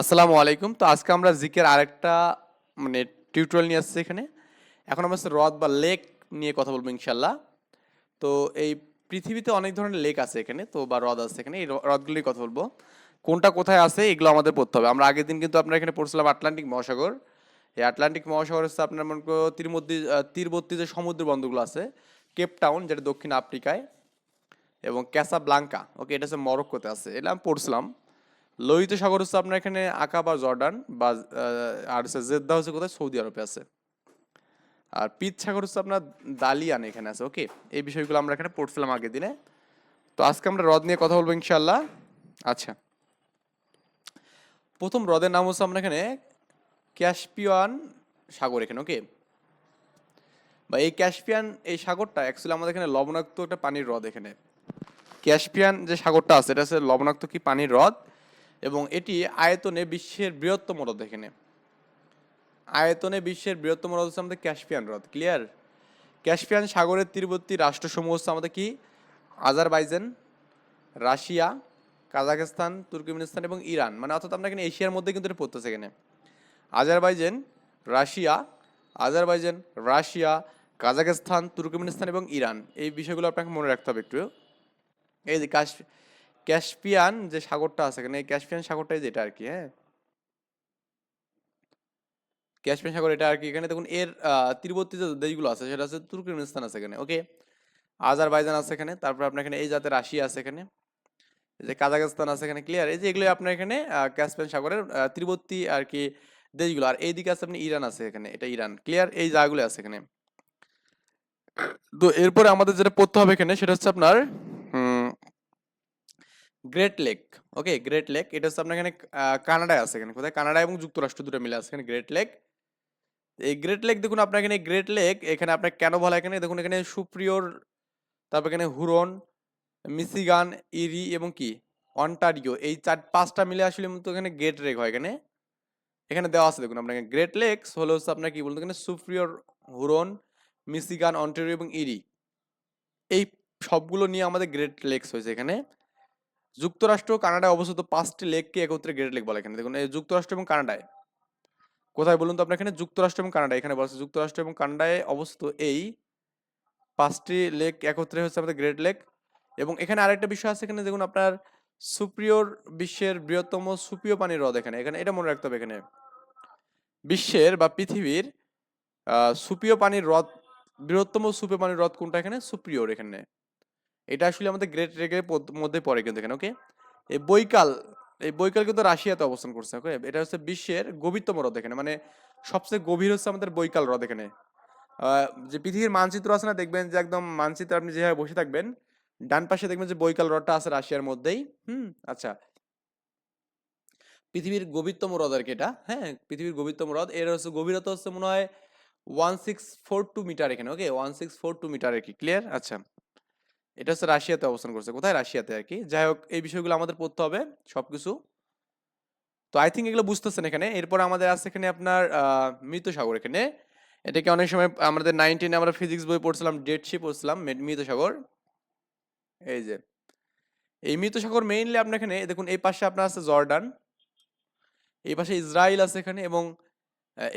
আসসালামু আলাইকুম। তো আজকে আমরা জিকের আরেকটা মানে টিউটোরিয়াল নিয়ে আসছি এখানে। এখন আমরা হ্রদ বা লেক নিয়ে কথা বলব ইনশাল্লাহ তো এই পৃথিবীতে অনেক ধরনের লেক আছে এখানে, তো, বা হ্রদ আছে এখানে। এই হ্রদগুলির কথা বলব। কোনটা কোথায় আছে এগুলো আমাদের পড়তে হবে। আমরা আগের দিন কিন্তু আপনার এখানে পড়ছিলাম আটলান্টিক মহাসাগর। এই আটলান্টিক মহাসাগর হচ্ছে আপনার মনে করো তীরবর্তী তীরবর্তী যে সমুদ্র বন্দরগুলো আছে কেপ টাউন যেটা দক্ষিণ আফ্রিকায়, এবং ক্যাসা ব্লাঙ্কা ওকে এটা হচ্ছে মরক্কোতে আছে। এটা আমি পড়ছিলাম। লোহিত সাগর হচ্ছে আপনার এখানে আকা বা জর্ডান বা আর হচ্ছে জেদ্দা হচ্ছে কোথায়? সৌদি আরবে আছে। আর পিচ সাগর হচ্ছে আপনার দালিয়ান এখানে আছে ওকে এই বিষয়গুলো আমরা এখানে পড়ছিলাম আগের দিনে। তো আজকে আমরা হ্রদ নিয়ে কথা বলব ইনশাল্লাহ আচ্ছা। প্রথম হ্রদের নাম হচ্ছে আমরা এখানে ক্যাসপিয়ান সাগর এখানে ওকে বা এই ক্যাসপিয়ান, এই সাগরটা অ্যাকচুয়ালি আমাদের এখানে লবণাক্ত একটা পানির হ্রদ এখানে। ক্যাসপিয়ান যে সাগরটা আছে, এটা হচ্ছে লবণাক্ত কি পানির হ্রদ? এবং এটি আয়তনে বিশ্বের বৃহত্তম হ্রদ এখানে। আয়তনে বিশ্বের বৃহত্তম হ্রদ হচ্ছে আমাদের ক্যাসপিয়ান হ্রদ, ক্লিয়ার? ক্যাসপিয়ান সাগরের তীরবর্তী রাষ্ট্রসমূহ হচ্ছে আমাদের কি? আজারবাইজান, রাশিয়া, কাজাখস্তান, তুর্কমেনিস্তান এবং ইরান। মানে অর্থাৎ আমরা এখানে এশিয়ার মধ্যে কিন্তু এটা পড়তেছে এখানে। Azerbaijan, Russia Azerbaijan, Russia, Kazakhstan, Turkmenistan এবং ইরান। এই বিষয়গুলো আপনাকে মনে রাখতে হবে একটু। এই যে কাশ ক্যাসপিয়ান যে সাগরটা আছে, এখানে এই ক্যাসপিয়ান সাগরটাই যেটা আর কি হ্যাঁ? ক্যাসপিয়ান সাগর এটা আর কি এখানে দেখুন এর তীরবর্তী যে দেশগুলো আছে, সেটা হচ্ছে তুর্কমেনিস্তান আছে এখানে ওকে আজারবাইজান আছে এখানে, তারপর আপনার এখানে এই জাতের রাশিয়া আছে এখানে যে কাজাখস্তান আছে এখানে ক্লিয়ার এই যে এগুলো আপনার এখানে ক্যাসপিয়ান সাগরের তীরবর্তী আর কি দেশগুলো, আর এইদিকে আছে আপনি ইরান আছে এখানে, এটা ইরান ক্লিয়ার এই জায়গাগুলো আছে এখানে। তো এরপরে আমাদের যেটা পড়তে হবে এখানে, সেটা হচ্ছে আপনার great lake okay great lake এটা হচ্ছে আপনার এখানে কানাডায় আছে এখানে, কোথায়? কানাডা এবং যুক্তরাষ্ট্র দুটো মিলে আছে এখানে গ্রেট লেক এই গ্রেট লেক দেখুন, আপনার এখানে গ্রেট লেক এখানে আপনার কেন বলা এখানে? দেখুন, এখানে সুপ্রিয়র, তারপর এখানে হুরন মিসিগান ইরি এবং কি? অন্টারিও এই চার, পাঁচটা মিলে আসলে মূলত এখানে গ্রেট লেক হয় এখানে। এখানে দেওয়া আছে দেখুন, আপনাকে গ্রেট লেকস হলো হচ্ছে আপনার কি বলতো এখানে? সুপ্রিয়র হুরন মিসিগান অন্টারিও এবং ইরি এই সবগুলো নিয়ে আমাদের গ্রেট লেকস হয়েছে এখানে। যুক্তরাষ্ট্র কানাডায় অবস্থিত পাঁচটি লেককে একত্রে গ্রেট লেক বলে এখানে। দেখুন, এই যুক্তরাষ্ট্র এবং কানাডায়। কোথায় বলুন তো আপনার এখানে? যুক্তরাষ্ট্র এবং কানাডা এখানে বলছে যুক্তরাষ্ট্র এবং কানাডায় অবস্থিত এই পাঁচটি লেক একত্রে হচ্ছে আমাদের গ্রেট লেক। এবং এখানে আরেকটা বিষয় আছে এখানে, দেখুন আপনার সুপ্রিয়র বিশ্বের বৃহত্তম সুপ্রিয় পানির হ্রদ এখানে। এখানে এটা মনে রাখতে হবে এখানে। বিশ্বের বা পৃথিবীর সুপ্রিয় পানির হ্রদ, বৃহত্তম সুপ্রিয় পানির হ্রদ কোনটা এখানে? সুপ্রিয়র এখানে। এটা আসলে আমাদের গ্রেট লেকের মধ্যে পড়ে কিন্তু এখানে ওকে এই বৈকাল এই বৈকাল কিন্তু রাশিয়াতে অবস্থান করছে ওকে এটা হচ্ছে বিশ্বের গভীরতম হ্রদ এখানে মানে সবচেয়ে গভীর হচ্ছে আমাদের বৈকাল হ্রদ এখানে। যে পৃথিবীর মানচিত্র আছে না, দেখবেন যে একদম মানচিত্রে আপনি যেভাবে বসে থাকবেন, ডান পাশে দেখবেন যে বৈকাল হ্রদটা আছে রাশিয়ার মধ্যেই, হুম আচ্ছা। পৃথিবীর গভীরতম হ্রদ আর কি এটা হ্যাঁ পৃথিবীর গভীরতম হ্রদ, এর হচ্ছে গভীরতা হচ্ছে মনে হয় one six four two metre এখানে okay one six four two metre আর কি ক্লিয়ার আচ্ছা। এটা হচ্ছে রাশিয়াতে অবস্থান করছে। কোথায়? রাশিয়াতে আর কি যাই হোক, এই বিষয়গুলো আমাদের পড়তে হবে সবকিছু। তো আই থিঙ্ক এগুলো বুঝতেছেন এখানে। এরপর আমাদের আছে এখানে আপনার মৃত সাগর এখানে। এটাকে অনেক সময় আমাদের নাইনটিনে আমরা ফিজিক্স বই পড়ছিলাম ডেড শিপ পড়ছিলাম মৃত সাগর। এই যে। এই মৃত সাগর মেইনলি আপনার এখানে দেখুন, এই পাশে আপনার আছে জর্ডান। এই পাশে ইসরায়েল আছে এখানে এবং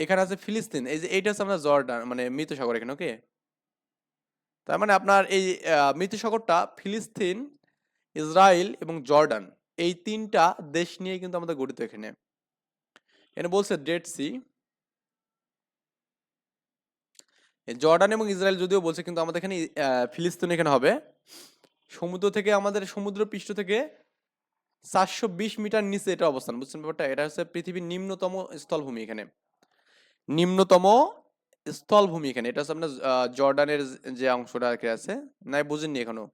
এখানে আছে ফিলিস্তিন। এই যে এইটা হচ্ছে আপনার জর্ডান মানে মৃত সাগর এখানে ওকে তার মানে আপনার এই আহ, মৃত ফিলিস্তিন ইসরায়েল এবং জর্ডান এই তিনটা দেশ নিয়ে কিন্তু আমাদের গঠিত এখানে। এখানে বলছে ডেড সি জর্ডান এবং ইসরায়েল যদিও বলছে কিন্তু আমাদের এখানে ফিলিস্তিন এখানে হবে। সমুদ্র থেকে আমাদের সমুদ্র পৃষ্ঠ থেকে চারশো বিশ মিটার নিচে এটা অবস্থান। বুঝছেন ব্যাপারটা? এটা হচ্ছে পৃথিবীর নিম্নতম স্থলভূমি এখানে। নিম্নতম স্থলভূমি এখানে। এটা হচ্ছে আপনার জর্ডানের যে অংশটা আর কি আছে, নাই বুঝেননি এখনও।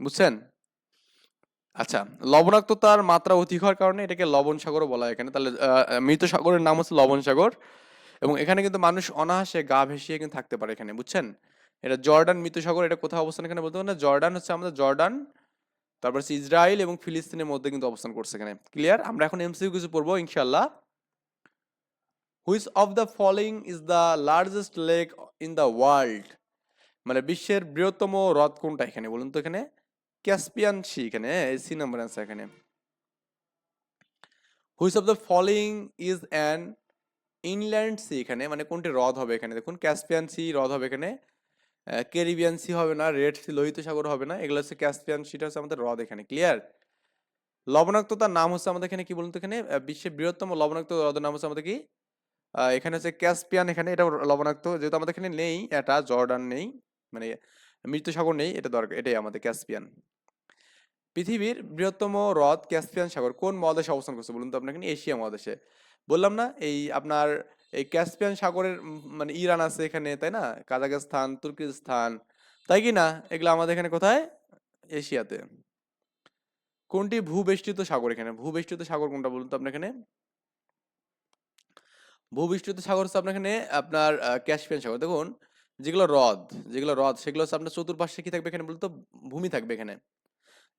বুঝছেন? আচ্ছা লবণাক্ততার মাত্রা অধিক হওয়ার কারণে এটাকে লবণ সাগরও বলা হয় এখানে। তাহলে মৃত সাগরের নাম হচ্ছে লবণ সাগর। এবং এখানে কিন্তু মানুষ অনায়াসে গা ভেসিয়ে কিন্তু থাকতে পারে এখানে, বুঝছেন? এটা জর্ডান মৃত সাগর, এটা কোথাও অবস্থান এখানে বলতে পারেন না? জর্ডান হচ্ছে আমাদের জর্ডান, তারপর হচ্ছে ইসরায়েল এবং ফিলিস্তিনের মধ্যে কিন্তু অবস্থান করছে এখানে। ক্লিয়ার? আমরা এখন এমসিকিউ কিছু পড়ব, ইনশাআল্লাহ। Which of the following is the largest lake in the world মানে বিশ্বের বৃহত্তম হ্রদ কোনটা এখানে বলুন তো এখানে? ক্যাসপিয়ান সি এখানে এই সি নাম্বার আছে এখানে। Which of the following is an inland sea এখানে? মানে কোনটি হ্রদ হবে এখানে? দেখুন, ক্যাসপিয়ান সি হ্রদ হবে এখানে। ক্যারিবিয়ান সি হবে না, রেড সি লোহিত সাগর হবে না, এগুলো হচ্ছে ক্যাসপিয়ান সিটা হচ্ছে আমাদের হ্রদ এখানে ক্লিয়ার লবণাক্ততার নাম হচ্ছে আমাদের এখানে কি বলুন তো এখানে? বিশ্বের বৃহত্তম লবণাক্ত হ্রদের নাম হচ্ছে আমাদের কি? এখানে হচ্ছে ক্যাসপিয়ান এখানে এটা লবণাক্ত। যেহেতু আমাদের এখানে নেই, এটা জর্ডান নেই মানে মৃত্যু সাগর নেই, এটা দরকার, এটাই আমাদের ক্যাসপিয়ান। পৃথিবীর বৃহত্তম হ্রদ ক্যাসপিয়ান সাগর, কোন মহাদেশে অবস্থান করছে বলুন তো আপনার এখানে এশিয়া মহাদেশে। বললাম না, এই আপনার এই ক্যাসপিয়ান সাগরের মানে ইরান আছে এখানে, তাই না? কাজাখস্তান, তুর্কিস্তান, তাই কি না? এগুলো আমাদের এখানে কোথায়? এশিয়াতে। কোনটি ভূবেষ্টিত সাগর এখানে? ভূবেষ্টিত সাগর কোনটা বলুন তো আপনার এখানে? ভূবেষ্টিত সাগর হচ্ছে আপনার এখানে আপনার ক্যাসপিয়ান সাগর। দেখুন, যেগুলো হ্রদ যেগুলো হ্রদ, সেগুলো হচ্ছে আপনার চতুর্পাশে কি থাকবে এখানে বলতো ভূমি থাকবে এখানে।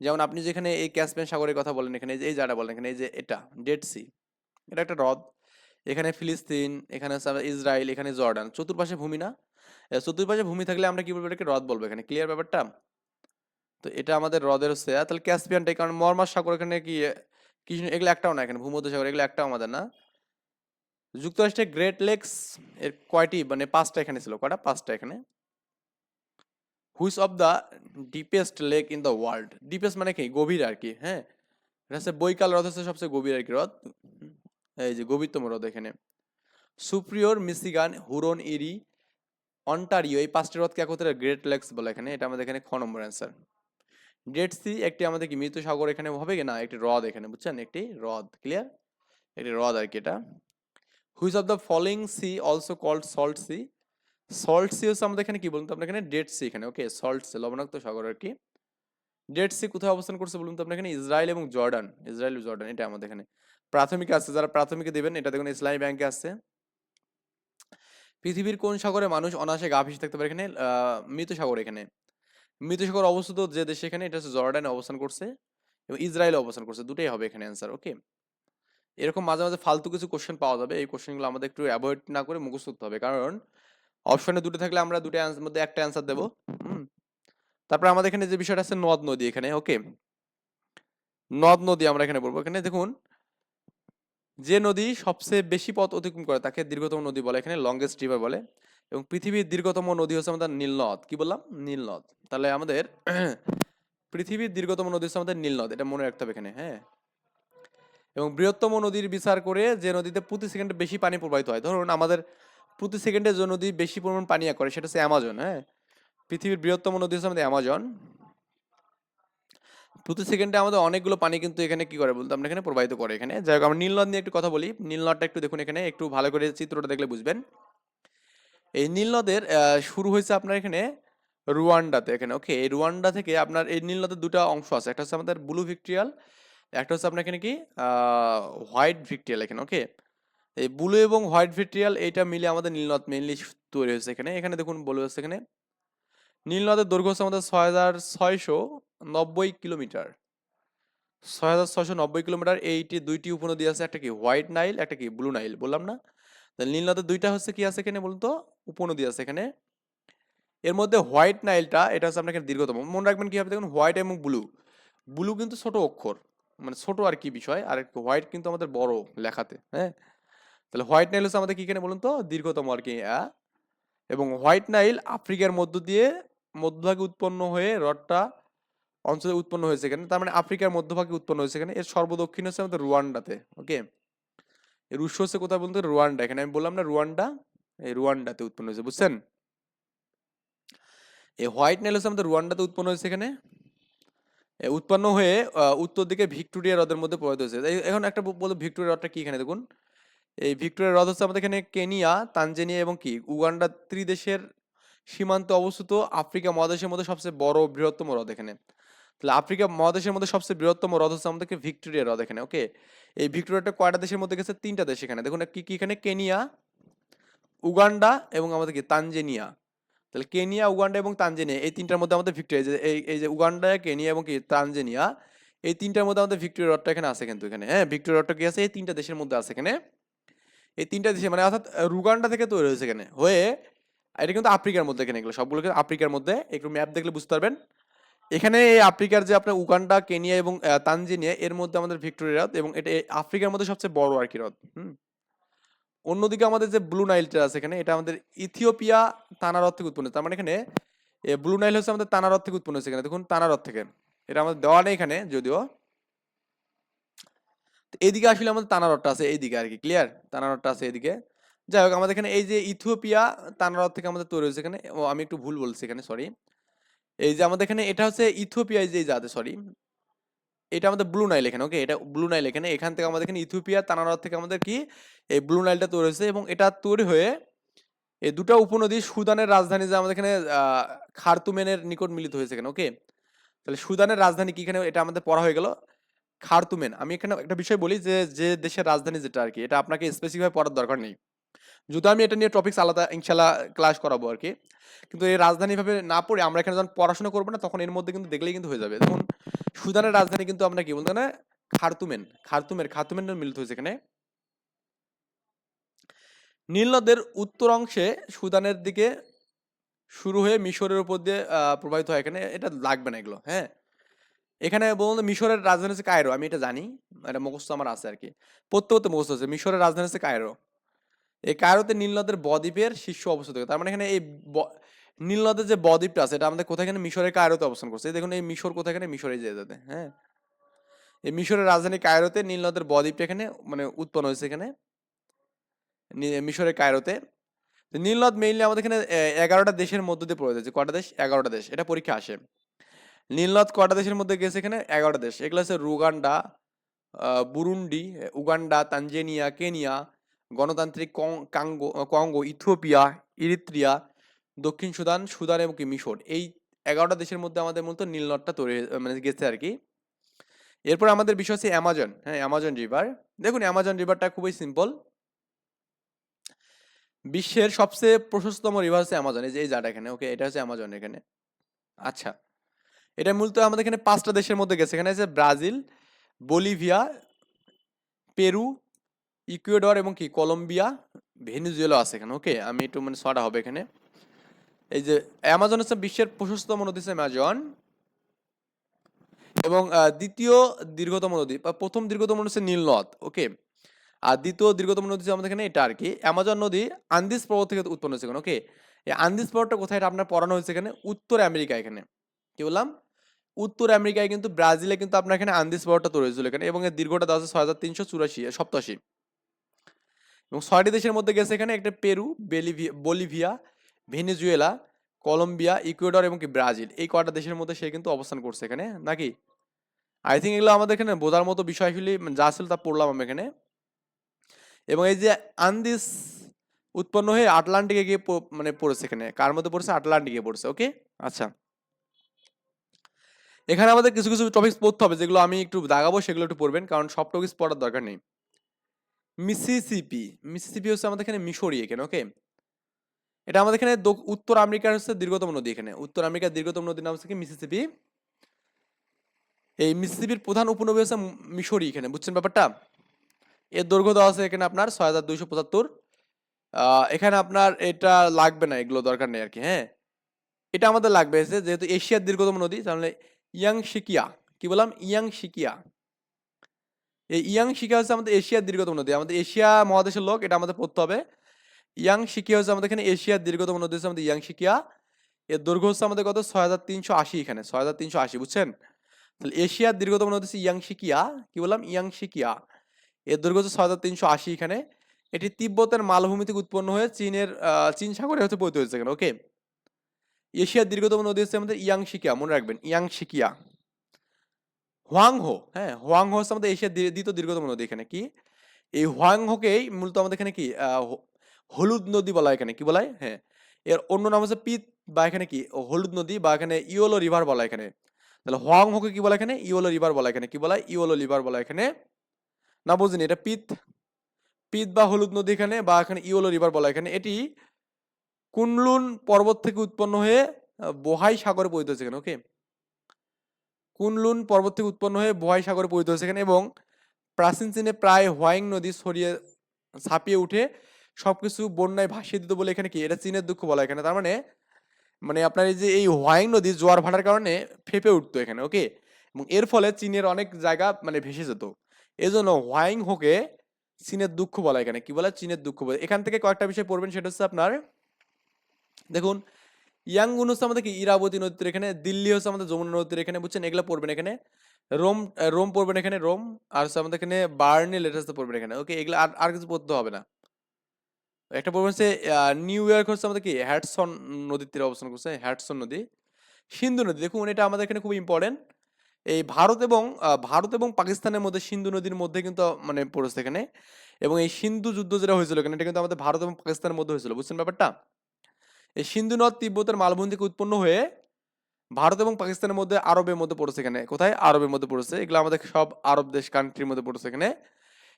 যেমন আপনি যেখানে এই ক্যাসপিয়ান সাগরের কথা বলেন এখানে, এই জায়গাটা বলেন এখানে, এই যে এটা ডেড সি এটা একটা হ্রদ। এখানে ফিলিস্তিন, এখানে ইসরায়েল এখানে জর্ডান। চতুর্পাশে ভূমি না? চতুর্পাশে ভূমি থাকলে আমরা কি বলব? এটাকে হ্রদ বলব এখানে। ক্লিয়ার ব্যাপারটা? তো এটা আমাদের হ্রদের হচ্ছে, তাহলে ক্যাসপিয়ানটাই কারণ মর্মার সাগর এখানে কি কৃষ্ণ এগুলো একটাও না এখানে ভূমধ্য সাগর এগুলো একটাও আমাদের না। যুক্তরাষ্ট্রের গ্রেট লেকস এর কয়টি মানে পাঁচটা এখানে ছিল, কয়টা? পাঁচটা এখানে। Which of the deepest lake in the world deepest মানে কি? গভীর আর কি হ্যাঁ? এটা হচ্ছে বৈকাল হ্রদ, হচ্ছে সবচেয়ে গভীর আর কি হ্রদ। এই যে গভীরতম হ্রদ এখানে। সুপ্রিয়র মিসিগান হুরন ইরি অন্টারিও এই পাঁচটি হ্রদকে একত্রে গ্রেট লেকস বলে এখানে। এটা আমাদের এখানে খ নম্বর অ্যান্সার ডেড সি একটি আমাদের কি, মৃত সাগর এখানে হবে কি না? একটি হ্রদ এখানে, বুঝছেন? একটি হ্রদ ক্লিয়ার একটি হ্রদ আর কি এটা। Which of the following sea also called salt sea salt sea হচ্ছে আমাদের এখানে কি বলুন তো? আপনার এখানে ডেড সি এখানে ওকে সল্ট সি লবণাক্ত সাগর আর কি। ডেড সি কোথায় অবস্থান করছে বলুন তো? আপনার এখানে ইসরায়েল এবং জর্ডান ইসরায়েল জর্ডান এটা আমাদের এখানে। প্রাথমিক আছে, যারা প্রাথমিকে দেবেন, এটা দেখুন ইসলামী ব্যাংকে আছে। পৃথিবীর কোন সাগরে মানুষ অনায়াসে গা ভেসে থাকতে পারে এখানে? মৃত সাগর এখানে। মৃত সাগর অবস্থিত যে দেশে এখানে, এটা হচ্ছে জর্ডানে অবস্থান করছে এবং ইসরায়েলে অবস্থান করছে। দুটোই হবে এখানে অ্যান্সার ওকে এরকম মাঝে মাঝে ফালতু কিছু কোশ্চেন পাওয়া যাবে। এই কোশ্চেনগুলো আমাদের একটু অ্যাভয়েড না করে মুখস্থ করতে হবে। কারণ অপশনে দুটো থাকলে আমরা দুটো মধ্যে একটা অ্যান্সার দেবো। তারপরে আমাদের এখানে যে বিষয়টা আছে নদ নদী এখানে ওকে নদ নদী আমরা এখানে বলব। এখানে দেখুন, যে নদী সবচেয়ে বেশি পথ অতিক্রম করে তাকে দীর্ঘতম নদী বলে। এখানে লংগেস্ট রিভার বলে। এবং পৃথিবীর দীর্ঘতম নদী হচ্ছে আমাদের নীলনদ কি বললাম? নীলনদ তাহলে আমাদের পৃথিবীর দীর্ঘতম নদী হচ্ছে আমাদের নীলনদ এটা মনে রাখতে হবে এখানে হ্যাঁ? এবং বৃহত্তম নদীর বিচার করে যে নদীতে প্রতি সেকেন্ডে বেশি পানি প্রবাহিত হয়। ধরুন আমাদের প্রতি সেকেন্ডে যে নদী বেশি পরিমাণ পানি করে, সেটা হচ্ছে অ্যামাজন হ্যাঁ? পৃথিবীর বৃহত্তম নদী হচ্ছে আমাদের অ্যামাজন প্রতি সেকেন্ডে আমাদের অনেকগুলো পানি কিন্তু এখানে কি করে বলতে? আমরা এখানে প্রবাহিত করে এখানে। যাই হোক, আমরা নীলনদ নিয়ে একটু কথা বলি। নীলনদটা একটু দেখুন এখানে, একটু ভালো করে চিত্রটা দেখলে বুঝবেন। এই নীলনদের শুরু হয়েছে আপনার এখানে রুয়ান্ডাতে এখানে ওকে এই রুয়ান্ডা থেকে আপনার এই নীলনদের দুটো অংশ আছে। একটা হচ্ছে আমাদের ব্লু ভিক্টোরিয়াল একটা হচ্ছে আপনার এখানে কি? হোয়াইট ভিক্টোরিয়াল এখানে ওকে এই ব্লু এবং হোয়াইট ভিক্টোরিয়াল এইটা মিলে আমাদের নীলনদ মেনলি তৈরি হয়েছে এখানে। এখানে দেখুন বলে হচ্ছে এখানে নীলনদের দৈর্ঘ্য হচ্ছে আমাদের ছয় হাজার ছয়শো নব্বই কিলোমিটার। ছয় হাজার ছয়শো নব্বই কিলোমিটার, এইটি দুইটি উপনদী আছে, একটা কি হোয়াইট নাইল, একটা কি ব্লু নাইল, বললাম না? নীলনদের দুইটা হচ্ছে কি আছে এখানে বলুন তো উপনদী আছে এখানে। এর মধ্যে হোয়াইট নাইলটা, এটা হচ্ছে এখানে দীর্ঘতম। মনে রাখবেন কি হবে দেখুন, হোয়াইট এবং ব্লু। ব্লু কিন্তু ছোট অক্ষর। মানে ছোট আর কি বিষয়, আর হোয়াইট কিন্তু আমাদের বড় লেখাতে হ্যাঁ? তাহলে হোয়াইট নাইল হচ্ছে আমাদের কি এখানে বলুন তো? দীর্ঘতম আর কি? এবং হোয়াইট নাইল আফ্রিকার মধ্য দিয়ে মধ্যভাগে উৎপন্ন হয়ে রডটা অঞ্চলে উৎপন্ন হয়েছে এখানে। তার মানে আফ্রিকার মধ্যভাগে উৎপন্ন হয়েছে এখানে। এর সর্বদক্ষিণ হচ্ছে আমাদের রুয়ান্ডাতে, ওকে? এর উৎস হচ্ছে কোথায় বলতে রুয়ান্ডা। এখানে আমি বললাম না রুয়ান্ডা? এই রুয়ান্ডাতে উৎপন্ন হয়েছে, বুঝছেন? এই হোয়াইট নাইল হচ্ছে আমাদের রুয়ান্ডাতে উৎপন্ন হয়েছে এখানে। উৎপন্ন হয়ে উত্তর দিকে ভিক্টোরিয়া হ্রদের মধ্যে প্রবাহিত হয়েছে। এই- এখন একটা ব- বলব ভিক্টোরিয়া হ্রদটা কি এখানে দেখুন। এই ভিক্টোরিয়া হ্রদ হচ্ছে আমাদের এখানে কেনিয়া, তানজানিয়া এবং কি? উগান্ডা ত্রিদেশের সীমান্তে অবস্থিত আফ্রিকা মহাদেশের মধ্যে সবচেয়ে বড় বৃহত্তম হ্রদ এখানে। তাহলে আফ্রিকা মহাদেশের মধ্যে সবচেয়ে বৃহত্তম হ্রদ হচ্ছে আমাদেরকে ভিক্টোরিয়া হ্রদ এখানে, ওকে? এই ভিক্টোরিয়াটা কয়টা দেশের মধ্যে গেছে? তিনটা দেশ এখানে। দেখুন কি কি এখানে? কেনিয়া, উগান্ডা এবং আমাদের কি? তানজানিয়া। তাহলে কেনিয়া উগান্ডা এবং তানজানিয়া এই তিনটার মধ্যে আমাদের ভিক্টোরিয়া এই এই যে উগান্ডা কেনিয়া এবং তানজানিয়া এই তিনটার মধ্যে আমাদের ভিক্টোরিয়া হ্রদটা এখানে আছে কিন্তু এখানে হ্যাঁ ভিক্টোরিয়া হ্রদটা কি আছে এই তিনটা দেশের মধ্যে আছে এখানে এই তিনটা দেশে মানে অর্থাৎ রুগান্ডা থেকে তৈরি হয়েছে এখানে হয়ে এটা কিন্তু আফ্রিকার মধ্যে এখানে এগুলো সবগুলো কিন্তু আফ্রিকার মধ্যে একটু ম্যাপ দেখলে বুঝতে পারবেন এখানে এই আফ্রিকার যে আপনার উগান্ডা, কেনিয়া এবং তানজানিয়া এর মধ্যে আমাদের ভিক্টোরিয়া হ্রদ এবং এটা আফ্রিকার মধ্যে সবচেয়ে বড় আর কি হ্রদ। হুম? অন্যদিকে আমাদের যে ব্লু নাইলটা আছে এখানে, এটা আমাদের ইথিওপিয়া তানা হ্রদ থেকে উৎপন্ন তার মানে এখানে ব্লু নাইল হচ্ছে আমাদের তানা হ্রদ থেকে উৎপন্ন হয়েছে এখানে দেখুন, তানা হ্রদ থেকে। এটা আমাদের দেওয়া নেই এখানে, যদিও। তো এদিকে আসলে আমাদের তানা হ্রদটা আছে, এইদিকে আর কি ক্লিয়ার? তানা হ্রদটা আছে এদিকে। যাই হোক, আমাদের এখানে এই যে ইথিওপিয়া তানা হ্রদ থেকে আমাদের তৈরি হয়েছে এখানে। আমি একটু ভুল বলছি এখানে সরি। এই যে আমাদের এখানে, এটা হচ্ছে ইথিওপিয়ায় যে যাতে সরি। এটা আমাদের ব্লু নাইল এখানে ওকে এটা ব্লু নাইল এখানে। এখান থেকে আমাদের এখানে ইথিওপিয়া তানা হ্রদ থেকে আমাদের কি এই ব্লু নাইলটা তৈরি হয়েছে এবং এটা তৈরি হয়ে এই ২ টা উপনদী সুদানের রাজধানী যে আমাদের এখানে খার্তুমেনের নিকট মিলিত হয়েছে এখানে ওকে? তাহলে সুদানের রাজধানী কি এখানে এটা আমাদের পড়া হয়ে গেল। খারতুমেন আমি এখানে একটা বিষয় বলি যে, যে দেশের রাজধানী যেটা আর কি এটা আপনাকে স্পেসিফিক ভাবে পড়ার দরকার নেই। যদিও আমি এটা নিয়ে টপিকস আলাদা ইনশাআল্লাহ ক্লাস করাবো আর কি কিন্তু এই রাজধানী ভাবে না পড়ে আমরা এখানে যখন পড়াশোনা করব না তখন এর মধ্যে কিন্তু দেখলেই কিন্তু হয়ে যাবে। দেখুন সুদানের রাজধানী কিন্তু আমরা কি বলতে না খার্তুমেন। খার্তুমের খার্তুমেনের মিলিত হয়েছে এখানে। নীল নদের উত্তর অংশে সুদানের দিকে শুরু হয়ে মিশরের উপর দিয়ে প্রবাহিত হয় এখানে। এটা লাগবে না এগুলো, হ্যাঁ? এখানে বলুন মিশরের রাজধানী হচ্ছে কায়রো। আমি এটা জানি। এটা মুখস্থ আমার আছে আর কি পড়তে মুখস্থ আছে। মিশরের রাজধানী হচ্ছে কায়রো। এই কায়রোতে নীল নদের বদ্বীপের শীর্ষ অবস্থিত। তার মানে এখানে এই ব নীল নদের যে বদ্বীপটা আছে এটা আমাদের কোথায় মিশরের কায়রোতে অবস্থান করছে। দেখুন এই মিশর কোথায় এখানে মিশরে যেতে হ্যাঁ? এই মিশরের রাজধানী কায়রোতে নীল নদের বদ্বীপটা এখানে মানে উৎপন্ন হয়েছে এখানে। মিশরের কায়রোতে। তো নীল নদ মেইনলি আমাদের এখানে এগারোটা দেশের মধ্য দিয়ে পড়ে হয়েছে। কটা দেশ? এগারোটা দেশ। এটা পরীক্ষা আসে। নীল নদ কয়টা দেশের মধ্যে গেছে এখানে? এগারোটা দেশ। এগুলো হচ্ছে Rwanda, Burundi, Uganda, Tanzania, Kenya, গণতান্ত্রিক কাঙ্গো কঙ্গো, ইথিওপিয়া, ইরিত্রিয়া, দক্ষিণ সুদান, সুদান এবং মিশর। এই এগারোটা দেশের মধ্যে আমাদের মূলত নীল নদটা তৈরি মানে গেছে আর কি এরপর আমাদের বিষয় হচ্ছে অ্যামাজন, হ্যাঁ? Amazon river. দেখুন অ্যামাজন রিভারটা খুবই সিম্পল। বিশ্বের সবচেয়ে প্রশস্ততম রিভার হচ্ছে অ্যামাজন। এই যে এই জায়গাটা এখানে, ওকে? এটা হচ্ছে অ্যামাজন এখানে। আচ্ছা। এটা মূলত আমাদের এখানে পাঁচটা দেশের মধ্যে গেছে। এখানে আছে ব্রাজিল, বলিভিয়া, পেরু, ইকুয়েডর এবং কি কলম্বিয়া, ভেনেজুয়েলা আছে এখানে, ওকে? আমি একটু মানে ছড়া হবে এখানে। এই যে অ্যামাজন হচ্ছে বিশ্বের প্রশস্ততম নদী হচ্ছে অ্যামাজন। এবং দ্বিতীয় দীর্ঘতম নদী বা ১ম দীর্ঘতম নদী হচ্ছে নীল নদ, ওকে? আর দ্বিতীয় দীর্ঘতম নদী আমাদের এখানে এটা আর কি অ্যামাজন নদী আন্দিজ পর্বত থেকে উৎপন্ন হয়েছে এখানে, ওকে? এই আন্দিজ পর্বতটা কোথায় এটা আপনার পড়ানো হয়েছে এখানে? উত্তর আমেরিকা এখানে। কি বললাম? উত্তর আমেরিকায় কিন্তু ব্রাজিলে কিন্তু আপনার এখানে আন্দিজ পর্বতটা তৈরি হয়েছিল এখানে এবং এর দীর্ঘটা দেওয়া আছে ৬৩৮৪ ৮৭ এবং ৬ টি দেশের মধ্যে গেছে এখানে একটা Peru, Bolivia Bolivia, Venezuela, Colombia, Ecuador এবং কি ব্রাজিল। এই কয়টা দেশের মধ্যে সে কিন্তু অবস্থান করছে এখানে, নাকি? আই থিংক এগুলো আমাদের এখানে বোঝার মতো বিষয় আসলে যা ছিল তা পড়লাম আমি এখানে। এবং এই যে আন্দিস উৎপন্ন হয়ে আটলান্টিকে গিয়ে মানে পড়েছে এখানে। কার মধ্যে পড়েছে? আটলান্টিকে পড়েছে ওকে? আচ্ছা। এখানে আমাদের কিছু, কিছু টপিকস পড়তে হবে যেগুলো আমি একটু দাগাবো সেগুলো একটু পড়বেন। কারণ সব টপিকস পড়ার দরকার নেই। মিসিসিপি, মিসিসিপি হচ্ছে আমাদের এখানে মিশরি এখানে, ওকে? এটা আমাদের এখানে উত্তর আমেরিকার হচ্ছে দীর্ঘতম নদী এখানে। উত্তর আমেরিকার দীর্ঘতম নদীর নাম হচ্ছে কি মিসিসিপি। এই মিসিসিপির প্রধান উপনদী হচ্ছে মিশরি এখানে, বুঝছেন ব্যাপারটা? এর দৈর্ঘ্য দেওয়া আছে এখানে আপনার ছয় হাজার দুইশো পঁচাত্তর এখানে আপনার এটা লাগবে না এগুলো দরকার নেই আর কি হ্যাঁ? এটা আমাদের লাগবে যেহেতু এশিয়ার দীর্ঘতম নদী তাহলে ইয়াং ইয়াংশিকিয়া। কি বললাম? ইয়াং ইয়াংশিকিয়া। এই ইয়াংশিকিয়া হচ্ছে আমাদের এশিয়ার দীর্ঘতম নদী। আমাদের এশিয়া মহাদেশের লোক এটা আমাদের পড়তে হবে। ইয়াংশিকিয়া হচ্ছে আমাদের এখানে এশিয়ার দীর্ঘতম নদী হচ্ছে আমাদের ইয়াং ইয়াংশিকিয়া। এর দৈর্ঘ্য হচ্ছে আমাদের কত? ৬৩৮০ এখানে, ৬৩৮০ বুঝছেন? তাহলে এশিয়ার দীর্ঘতম নদী হচ্ছে ইয়াং ইয়াংশিকিয়া। কি বললাম? ইয়াং ইয়াংশিকিয়া। এর দৈর্ঘ্য হচ্ছে ৬৩৮০ এখানে। এটি তিব্বতের মালভূমি থেকে উৎপন্ন হয়ে চীনের চীন সাগরে হচ্ছে পতিত হয়েছে এখানে, ওকে? এশিয়ার দীর্ঘতম নদী হচ্ছে আমাদের ইয়াংশিকিয়া, মনে রাখবেন ইয়াং ইয়াংশিকিয়া। হোয়াংহো, হ্যাঁ? হোয়াংহো হচ্ছে আমাদের এশিয়ার দ্বিতীয় দীর্ঘতম নদী এখানে, কি? এই হোয়াংহোকেই মূলত আমাদের এখানে কি হলুদ নদী বলা হয় এখানে, কি বলা হয়? এর অন্য নাম হচ্ছে পিত বা এখানে কি হলুদ নদী বা এখানে ইয়োলো রিভার বলা এখানে। তাহলে হোয়াংহোকে কি বলা এখানে? ইয়োলো রিভার বলা এখানে। কি বলা? ইয়োলো রিভার বলা এখানে। না বুঝিনি এটা পিত, পিত বা হলুদ নদী এখানে বা এখানে ইয়োলো রিভার বলা এখানে। এটি কুনলুন পর্বত থেকে উৎপন্ন হয়ে বোহাই সাগরে পতিত হয়েছে এখানে, ওকে? কুনলুন পর্বত থেকে উৎপন্ন হয়ে বোহাই সাগরে পতিত হয়েছে এখানে এবং প্রাচীন চীনে প্রায় হোয়াইং নদী ছড়িয়ে ছাপিয়ে উঠে সবকিছু বন্যায় ভাসিয়ে দিত বলে এখানে কি? এটা চীনের দুঃখ বলা এখানে। তার মানে মানে আপনার এই যে এই হোয়াইং নদী জোয়ার ভাটার কারণে ফেপে উঠতো এখানে, ওকে? এবং এর ফলে চীনের অনেক জায়গা মানে ভেসে যেত। এই জন্য হোয়াইং হোকে চীনের দুঃখ বলা এখানে। কি বলে? চীনের দুঃখ বলে। এখান থেকে কয়েকটা বিষয় পড়বেন, সেটা হচ্ছে আপনার, দেখুন ইয়াঙ্গুন হচ্ছে আমাদের কি ইরাবতী নদীর এখানে দিল্লি হচ্ছে আমাদের যমুনা নদীর এখানে বুঝছেন এগুলো পড়বেন এখানে রোম রোম পড়বেন এখানে রোম আর হচ্ছে আমাদের এখানে বার্নি লেটার্স পড়বেন এখানে ওকে এগুলো আর আর কিছু পড়তে হবে না। একটা পড়বেন হচ্ছে নিউ ইয়র্ক হচ্ছে আমাদের কি হ্যাডসন নদীর তীরে অবস্থান করছে হ্যাটসন নদী। সিন্ধু নদী, দেখুন এটা আমাদের এখানে খুব ইম্পর্টেন্ট এই ভারত এবং ভারত এবং পাকিস্তানের মধ্যে সিন্ধু নদীর মধ্যে কিন্তু মানে পড়েছে এখানে। এবং এই সিন্ধু যুদ্ধ যেটা হয়েছিল এখানে, এটা কিন্তু আমাদের ভারত এবং পাকিস্তানের মধ্যে হয়েছিল। বুঝছেন ব্যাপারটা? এই সিন্ধু নদ তিব্বতের মালভূমি থেকে উৎপন্ন হয়ে ভারত এবং পাকিস্তানের মধ্যে আরবের মধ্যে পড়েছে এখানে। কোথায়? আরবের মধ্যে পড়েছে। এগুলো আমাদের সব আরব দেশ কান্ট্রির মধ্যে পড়েছে এখানে।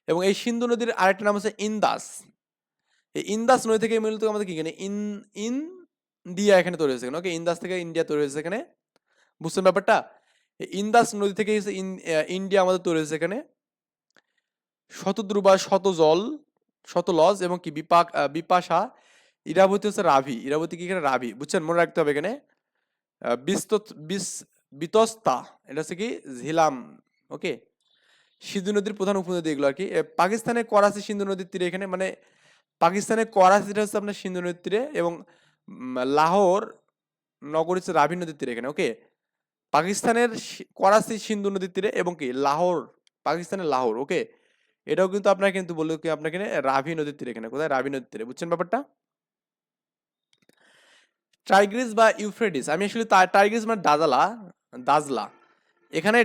এবং এই সিন্ধু নদীর আরেকটা নাম হচ্ছে ইন্দাস। এই ইন্দাস নদী থেকে মূলত আমাদের কি এখানে? ইন ইন ইন্ডিয়া এখানে তৈরি হয়েছে ওকে, ইন্দাস থেকে ইন্ডিয়া তৈরি হয়েছে এখানে। বুঝছেন ব্যাপারটা? ইন্দাস নদী থেকে ইন্ডিয়া আমাদের তৈরি হয়েছে এখানে। শতদ্রু বা শত জল শত লজ এবং কি? বিপাক বিপাশা ইরাবতী হচ্ছে রাভি ইরাবতী কি এখানে? রাভি। বুঝছেন? মনে রাখতে হবে এখানে। আহ, বিস্তত বিস বিতস্তা এটা হচ্ছে কি? ঝিলাম ওকে? সিন্ধু নদীর প্রধান উপনদী এগুলো আর কি। পাকিস্তানের করাচি সিন্ধু নদীর তীরে এখানে মানে পাকিস্তানের করাচিটা হচ্ছে আপনার সিন্ধু নদীর তীরে এবং লাহোর নগর হচ্ছে রাভি নদীর তীরে এখানে ওকে? পাকিস্তানের করাচি সিন্ধু নদীর তীরে এবং কি? লাহোর পাকিস্তানের লাহোর ওকে? এটাও কিন্তু আপনার কিন্তু বলল কি আপনাকে রাভি নদীর তীরে এখানে কোথায়? রাভি নদীর তীরে। বুঝছেন ব্যাপারটা? টাইগ্রিস বা ইউফ্রেটিস, আমি আসলে টাইগ্রিস মানে দাজালা দাজলা। এখানে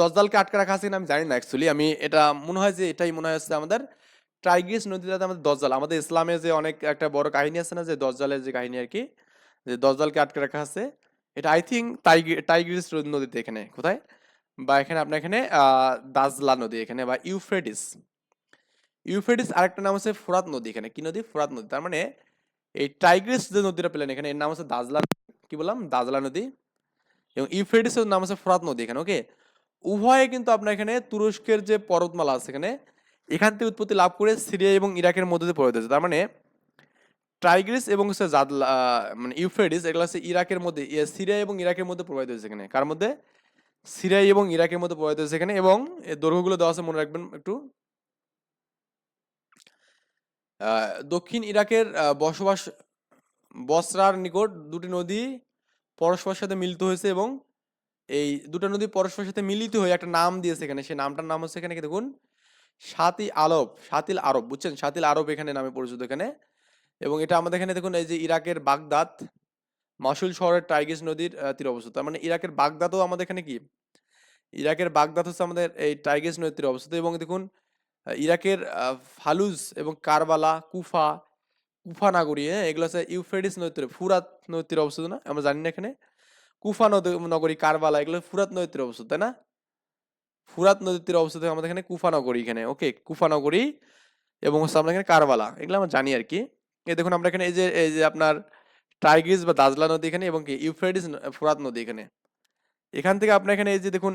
দজদালকে আটকে রাখা আছে আমি জানি না অ্যাকচুয়ালি আমি এটা মনে হয় যে এটাই মনে হয় হচ্ছে আমাদের টাইগ্রিস নদীটাতে আমাদের দজ্জাল আমাদের ইসলামে যে অনেক একটা বড় কাহিনী আছে না যে দজ্জালের যে কাহিনী আর কি, যে দজ্জালকে আটকে রাখা আছে, এটা আই থিঙ্ক টাইগ্রিস নদীতে এখানে, কোথায়? বা এখানে আপনার এখানে দাজলা নদী এখানে, বা ইউফ্রেটিস। ইউফ্রেটিস আরেকটা নাম আছে ফোরাত নদী এখানে। কি নদী? ফোরাত নদী। তার মানে এই টাইগ্রিস যে নদীটা পেলেন এখানে, এর নাম হচ্ছে দাজলা কি বললাম? দাজলা নদী। এবং ইউফ্রেটিসের নাম আছে ফোরাত নদী এখানে ওকে উভয়ে কিন্তু আপনার এখানে তুরস্কের যে পর্বতমালা আছে এখানে, এখান থেকে উৎপত্তি লাভ করে সিরিয়া এবং ইরাকের মধ্যে দিয়ে হয়েছে। তার মানে টাইগ্রিস এবং হচ্ছে জাদলা মানে ইউফ্রেটিস, এগুলো হচ্ছে ইরাকের মধ্যে সিরিয়া এবং ইরাকের মধ্যে প্রবাহিত হয়েছে এখানে। কার মধ্যে? সিরিয়া এবং ইরাকের মধ্যে প্রবাহিত হয়েছে এখানে এবং দৈর্ঘ্যগুলো দেওয়া আছে মনে রাখবেন একটু। দক্ষিণ ইরাকের বসবাস, বসরার নিকট দুটি নদী পরস্পরের সাথে মিলিত হয়েছে এবং এই দুটো নদী পরস্পরের সাথে মিলিত হয়ে একটা নাম দিয়েছে এখানে। সেই নামটার নাম হচ্ছে এখানে দেখুন? সাতি আরব, সাতিল আরব, বুঝছেন? সাতিল আরব এখানে নামে পরিচিত এখানে। এবং এটা আমাদের এখানে দেখুন, এই যে ইরাকের বাগদাদ মাসুল শহরের টাইগ্রিস নদীর তীরে অবস্থিত মানে ইরাকের বাগদাদও আমাদের এখানে কি? ইরাকের বাগদাদ হচ্ছে আমাদের এই টাইগ্রিস নদীর তীরে অবস্থিত এবং দেখুন ইরাকের ফালুজ এবং কারবালা, কুফা কুফা নাগরী হ্যাঁ? এগুলো হচ্ছে ইউফ্রেডিস নদীর ফুরাত নদীর অবস্থিত না? আমরা জানি না এখানে। কুফা নদী, নগরী, কারবালা, এগুলো ফুরাত নদীর অবস্থিত তাই না? ফুরাত নদীর অবস্থিত আমাদের এখানে কুফা নগরী এখানে ওকে কুফা নগরী এবং হচ্ছে আমরা এখানে কারবালা, এগুলো আমরা জানি আর কি। এই দেখুন, আমরা এখানে এই যে এই যে আপনার টাইগ্রিস বা দাজলা নদী এখানে এবং কি ইউফ্রেডিস ফুরাত নদী এখানে। এখান থেকে আপনার এখানে এই যে দেখুন